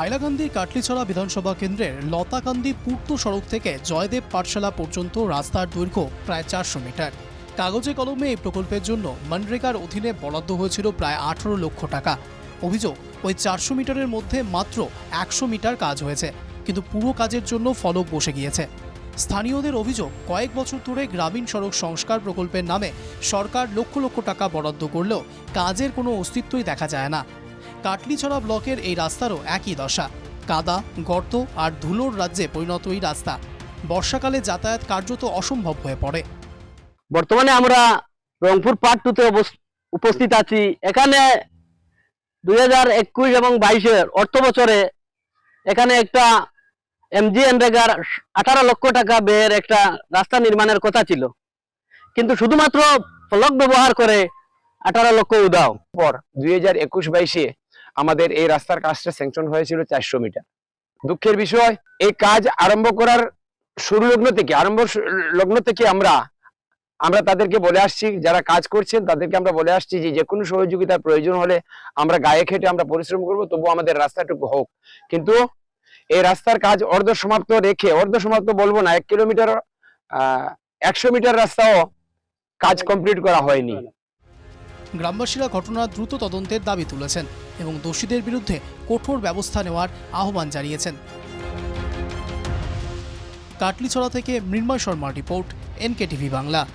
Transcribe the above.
হাইলাকান্দির কাটলিছড়া বিধানসভা কেন্দ্রের লতাকান্দি পূর্ত সড়ক থেকে জয়দেব পাঠশালা পর্যন্ত রাস্তার দৈর্ঘ্য প্রায় চারশো মিটার। কাগজে কলমে এই প্রকল্পের জন্য মনরেগার অধীনে বরাদ্দ হয়েছিল প্রায় আঠারো লক্ষ টাকা। অভিযোগ, ওই চারশো মিটারের মধ্যে মাত্র একশো মিটার কাজ হয়েছে, কিন্তু পুরো কাজের জন্য ফলক বসে গিয়েছে। স্থানীয়দের অভিযোগ, কয়েক বছর ধরে গ্রামীণ সড়ক সংস্কার প্রকল্পের নামে সরকার লক্ষ লক্ষ টাকা বরাদ্দ করলেও কাজের কোনো অস্তিত্বই দেখা যায় না। কাটলিছড়া ব্লকের এই রাস্তারও একই দশা। কাদা গর্ত আর ধুলোর রাজ্যে পরিণত এই রাস্তা। বর্ষাকালে যাতায়াত কার্যত অসম্ভব হয়ে পড়ে। বর্তমানে আমরা রংপুর পার্ট টুতে উপস্থিত আছি। এখানে দুই হাজার একুশ এবং বাইশের অর্থ বছরে এখানে একটা এমজি এনরেগার আঠারো লক্ষ টাকা ব্যয়ের একটা রাস্তা নির্মাণের কথা ছিল। কিন্তু শুধুমাত্র ফলক ব্যবহার করে আঠারো লক্ষ উদাও পর দুই হাজার একুশ বাইশে আমাদের এই রাস্তার কাজটা স্যাংশন হয়েছিল চারশো মিটার। দুঃখের বিষয়, এই কাজ আরম্ভ করার শুরু লগ্ন থেকে, আরম্ভ লগ্ন থেকে আমরা আমরা তাদেরকে বলে আসছি, যারা কাজ করছেন তাদেরকে আমরা বলে আসছি যে যে কোনো সহযোগিতার প্রয়োজন হলে আমরা গায়ে খেটে আমরা পরিশ্রম করব তবু আমাদের রাস্তাটুকু হোক। কিন্তু এই রাস্তার কাজ অর্ধ সমাপ্ত রেখে অর্ধ সমাপ্ত বলব না, এক কিলোমিটার, আহ, একশো মিটার রাস্তাও কাজ কমপ্লিট করা হয়নি। গ্রামবাসীরা ঘটনার দ্রুত তদন্তের দাবি তুলেছেন এবং দোষীদের বিরুদ্ধে কঠোর ব্যবস্থা নেওয়ার আহ্বান জানিয়েছেন। কাটলিছড়া থেকে Mrinmoy Sharma report NK TV Bangla.